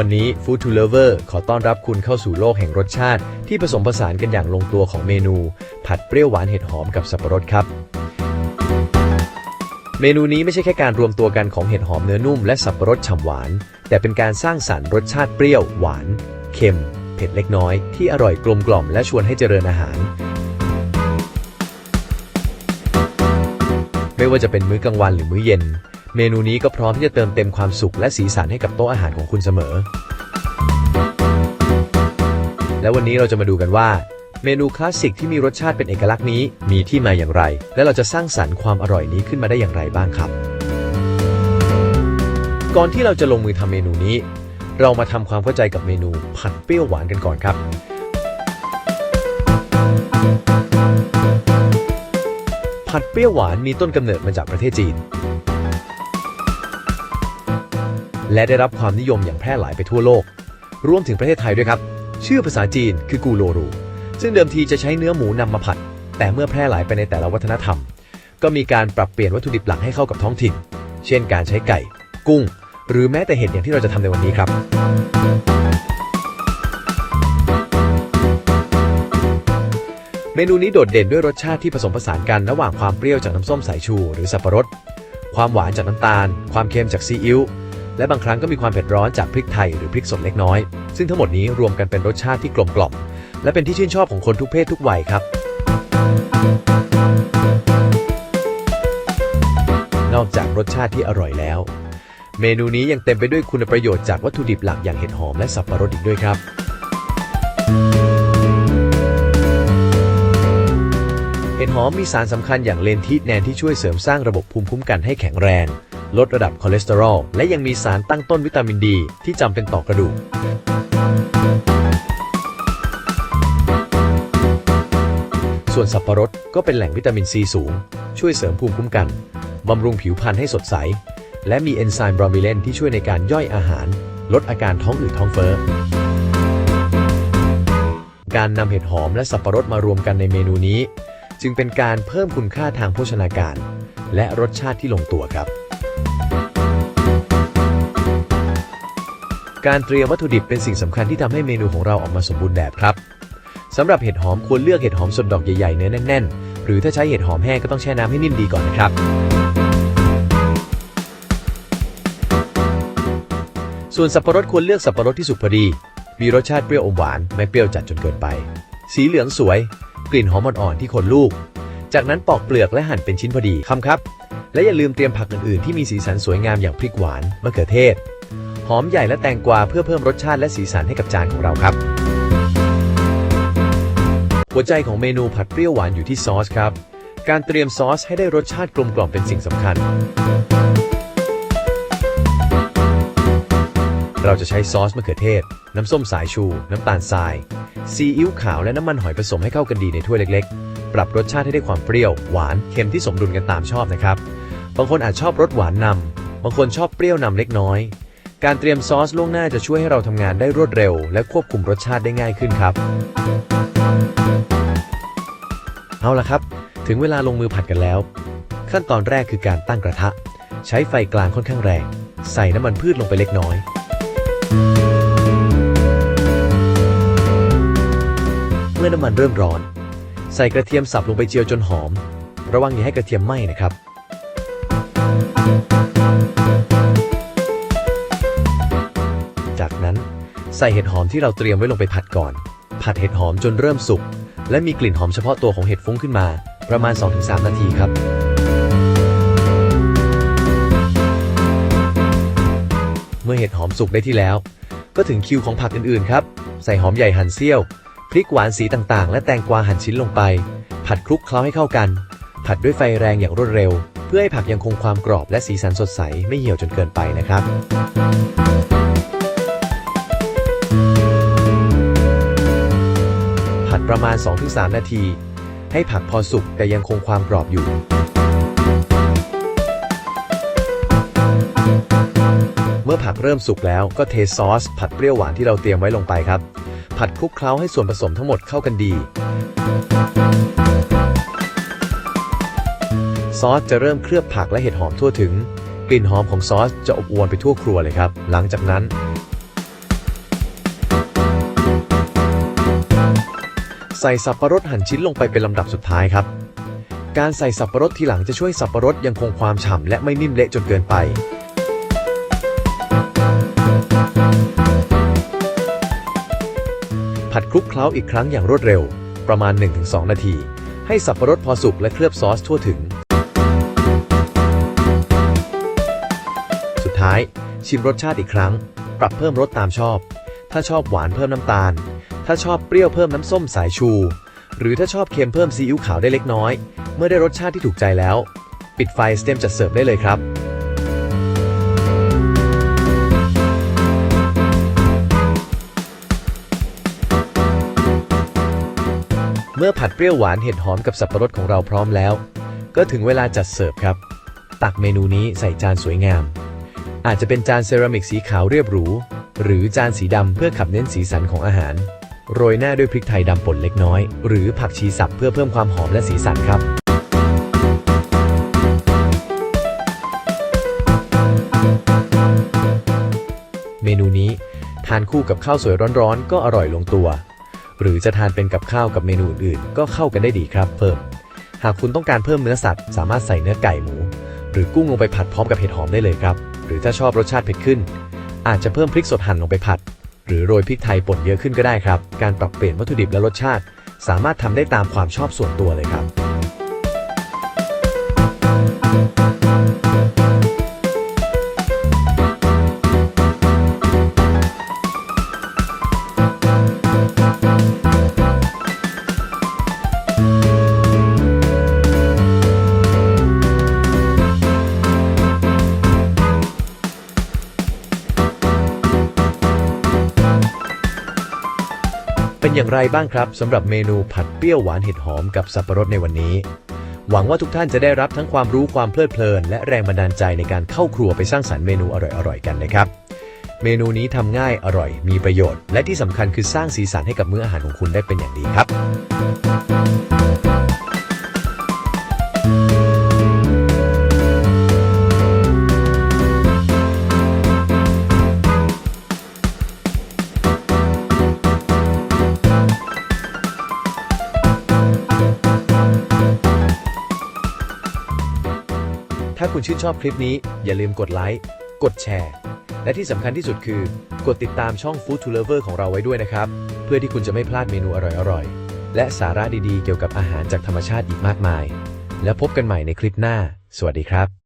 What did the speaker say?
วันนี้ Food to Lover ขอต้อนรับคุณเข้าสู่โลกแห่งรสชาติ ที่ผสมผสานกันอย่างลงตัวของเมนู ผัดเปรี้ยวหวานเห็ดหอมกับสับปะรดครับ เมนูนี้ไม่ใช่แค่การรวมตัวกันของเห็ดหอมเนื้อนุ่มและสับปะรดฉ่ำหวาน แต่เป็นการสร้างสรรค์รสชาติเปรี้ยวหวาน เค็ม เผ็ดเล็กน้อย ที่อร่อยกลมกล่อมและชวนให้เจริญอาหาร ไม่ว่าจะเป็นมื้อกลางวันหรือมื้อเย็น เมนูนี้ก็พร้อมที่จะเติมเต็มความสุขและสีสันให้กับโต๊ะอาหารของคุณเสมอ และวันนี้เราจะมาดูกันว่า เมนูคลาสสิกที่มีรสชาติเป็นเอกลักษณ์นี้มีที่มาอย่างไร และเราจะสร้างสรรค์ความอร่อยนี้ขึ้นมาได้อย่างไรบ้างครับ ก่อนที่เราจะลงมือทำเมนูนี้ เรามาทำความเข้าใจกับเมนูผัดเปรี้ยวหวานกันก่อนครับผัดเปรี้ยวหวานมีต้นกำเนิดมาจากประเทศจีน และได้รับความนิยมอย่างแพร่หลายไปทั่วโลก รวมถึงประเทศไทยด้วยครับ ชื่อภาษาจีนคือกูโลรู ซึ่งเดิมทีจะใช้เนื้อหมูนำมาผัด แต่เมื่อแพร่หลายไปในแต่ละวัฒนธรรม ก็มีการปรับเปลี่ยนวัตถุดิบหลักให้เข้ากับท้องถิ่น เช่น การใช้ไก่ กุ้ง หรือแม้แต่เห็ดอย่างที่เราจะทำในวันนี้ครับ เมนูนี้โดดเด่นด้วยรสชาติที่ผสมผสานกันระหว่างความเปรี้ยวจากน้ำส้มสายชู หรือสับปะรด ความหวานจากน้ำตาล ความเค็มจากซีอิ๊ว และบางครั้งก็มีความเผ็ดร้อนจากพริกไทยหรือพริกสดเล็กน้อย ซึ่งทั้งหมดนี้รวมกันเป็นรสชาติที่กลมกล่อมและเป็นที่ชื่นชอบของคนทุกเพศทุกวัยครับ นอกจากรสชาติที่อร่อยแล้ว เมนูนี้ยังเต็มไปด้วยคุณประโยชน์จากวัตถุดิบหลักอย่างเห็ดหอมและสับปะรดอีกด้วยครับเห็ดหอมมีสารสำคัญอย่างเลนทิแนนที่ช่วยเสริมสร้างระบบภูมิคุ้มกันให้แข็งแรง ลดระดับคอเลสเตอรอล และยังมีสารตั้งต้นวิตามินดี ที่จำเป็นต่อกระดูก ส่วนสับปะรดก็เป็นแหล่งวิตามินซีสูง ช่วยเสริมภูมิคุ้มกัน บำรุงผิวพรรณให้สดใส และมีเอนไซม์บรอมิเลนที่ช่วยในการย่อยอาหาร ลดอาการท้องอืดท้องเฟ้อการนำเห็ดหอมและสับปะรดมารวมกันในเมนูนี้ จึงเป็นการเพิ่มคุณค่าทางโภชนาการ และรสชาติที่ลงตัวครับ การเตรียมวัตถุดิบเป็นสิ่งสำคัญที่ทำให้เมนูของเราออกมาสมบูรณ์แบบครับสำหรับเห็ดหอมควรเลือกเห็ดหอมสดดอกใหญ่ๆเนื้อแน่นๆ หรือถ้าใช้เห็ดหอมแห้งก็ต้องแช่น้ำให้นิ่มดีก่อนนะครับ ส่วนสับปะรดควรเลือกสับปะรดที่สุกพอดี มีรสชาติเปรี้ยวอมหวานไม่เปรี้ยวจัดจนเกินไป สีเหลืองสวย กลิ่นหอมอ่อนๆที่คนลูก จากนั้นปอกเปลือกและหั่นเป็นชิ้นพอดีคำครับ และอย่าลืมเตรียมผักอื่นๆที่มีสีสันสวยงามอย่างพริกหวานมะเขือเทศ หอมใหญ่และแตงกวาเพื่อเพิ่มรสชาติและสีสันให้กับจานของเราครับ หัวใจของเมนูผัดเปรี้ยวหวานอยู่ที่ซอสครับ การเตรียมซอสให้ได้รสชาติกลมกล่อมเป็นสิ่งสำคัญ เราจะใช้ซอสมะเขือเทศ น้ำส้มสายชู น้ำตาลทราย ซีอิ๊วขาวและน้ำมันหอยผสมให้เข้ากันดีในถ้วยเล็กๆ ปรับรสชาติให้ได้ความเปรี้ยว หวาน เค็มที่สมดุลกันตามชอบนะครับ บางคนอาจชอบรสหวานนำบางคนชอบเปรี้ยวนำเล็กน้อย การเตรียมซอสล่วงหน้าจะช่วยให้เราทำงานได้รวดเร็ว และควบคุมรสชาติได้ง่ายขึ้นครับ เอาละครับ ถึงเวลาลงมือผัดกันแล้ว ขั้นตอนแรกคือการตั้งกระทะ ใช้ไฟกลางค่อนข้างแรง ใส่น้ำมันพืชลงไปเล็กน้อย เมื่อน้ำมันเริ่มร้อน ใส่กระเทียมสับลงไปเจียวจนหอม ระวังอย่าให้กระเทียมไหม้นะครับ ส่เห็ดหอมที่เราเตรียมไว้ลงไปผัดก่อน ผัดเห็ดหอมจนเริ่มสุก และมีกลิ่นหอมเฉพาะตัวของเห็ดฟุ้งขึ้นมา ประมาณ 2-3 นาทีครับ เมื่อเห็ดหอมสุกได้ที่แล้ว ก็ถึงคิวของผักอื่นๆครับ ใส่หอมใหญ่หั่นเสี้ยว พริกหวานสีต่างๆ และแตงกวาหั่นชิ้นลงไป ผัดคลุกเคล้าให้เข้ากัน ผัดด้วยไฟแรงอย่างรวดเร็ว เพื่อให้ผักยังคงความกรอบและสีสันสดใสไม่เหี่ยวจนเกินไปนะครับ ประมาณ 2-3 นาที ให้ผักพอสุกแต่ยังคงความกรอบอยู่ เมื่อผักเริ่มสุกแล้วก็เทซอส ผัดเปรี้ยวหวานที่เราเตรียมไว้ลงไปครับ ผัดคลุกเคล้าให้ส่วนผสมทั้งหมดเข้ากันดี ซอสจะเริ่มเคลือบผักและเห็ดหอมทั่วถึง กลิ่นหอมของซอสจะอบอวลไปทั่วครัวเลยครับ หลังจากนั้น ส่สับปะรดหั่นชิ้นลงไปเป็นลำดับสุดท้ายครับ การใส่สับปะรดทีหลังจะช่วยสับปะรดยังคงความฉ่ำและไม่นิ่มเละจนเกินไป ผัดคลุกเคล้าอีกครั้งอย่างรวดเร็ว ประมาณ 1-2 นาที ให้สับปะรดพอสุกและเคลือบซอสทั่วถึง สุดท้าย ชิมรสชาติอีกครั้ง ปรับเพิ่มรสตามชอบ ถ้าชอบหวานเพิ่มน้ำตาล ถ้าชอบเปรี้ยวเพิ่มน้ำส้มสายชู หรือถ้าชอบเค็มเพิ่มซีอิ๊วขาวได้เล็กน้อย เมื่อได้รสชาติที่ถูกใจแล้ว ปิดไฟสเต็มจัดเสิร์ฟได้เลยครับเมื่อผัดเปรี้ยวหวานเห็ดหอมกับสับปะรดของเราพร้อมแล้ว ก็ถึงเวลาจัดเสิร์ฟครับ ตักเมนูนี้ใส่จานสวยงาม อาจจะเป็นจานเซรามิกสีขาวเรียบหรู หรือจานสีดำเพื่อขับเน้นสีสันของอาหาร โรยหน้าด้วยพริกไทยดำป่นเล็กน้อย หรือผักชีสับเพื่อเพิ่มความหอมและสีสันครับ เมนูนี้ทานคู่กับข้าวสวยร้อนๆ ก็อร่อยลงตัว หรือจะทานเป็นกับข้าวกับเมนูอื่นๆ ก็เข้ากันได้ดีครับเพิ่ม หากคุณต้องการเพิ่มเนื้อสัตว์ สามารถใส่เนื้อไก่หมู หรือกุ้งลงไปผัดพร้อมกับเห็ดหอมได้เลยครับ หรือถ้าชอบรสชาติเผ็ดขึ้น อาจจะเพิ่มพริกสดหั่นลงไปผัด หรือโรยพริกไทยป่นเยอะขึ้นก็ได้ครับ การปรับเปลี่ยนวัตถุดิบและรสชาติ สามารถทำได้ตามความชอบส่วนตัวเลยครับ เป็นอย่างไรบ้างครับสำหรับเมนูผัดเปรี้ยวหวานเห็ดหอมกับสับปะรดในวันนี้ หวังว่าทุกท่านจะได้รับทั้งความรู้ความเพลิดเพลิน และแรงบันดาลใจในการเข้าครัวไปสร้างสรรค์เมนูอร่อยๆกันนะครับ เมนูนี้ทำง่ายอร่อย มีประโยชน์ และที่สำคัญคือสร้างสีสันให้กับมื้ออาหารของคุณได้เป็นอย่างดีครับาคุณชื่นชอบคลิปนี้ อย่าลืมกดไลค์ กดแชร์ และที่สำคัญที่สุดคือ กดติดตามช่อง Food to Lover ของเราไว้ด้วยนะครับ เพื่อที่คุณจะไม่พลาดเมนูอร่อยๆ และสาระดีๆ เกี่ยวกับอาหารจากธรรมชาติอีกมากมาย แล้วพบกันใหม่ในคลิปหน้า สวัสดีครับ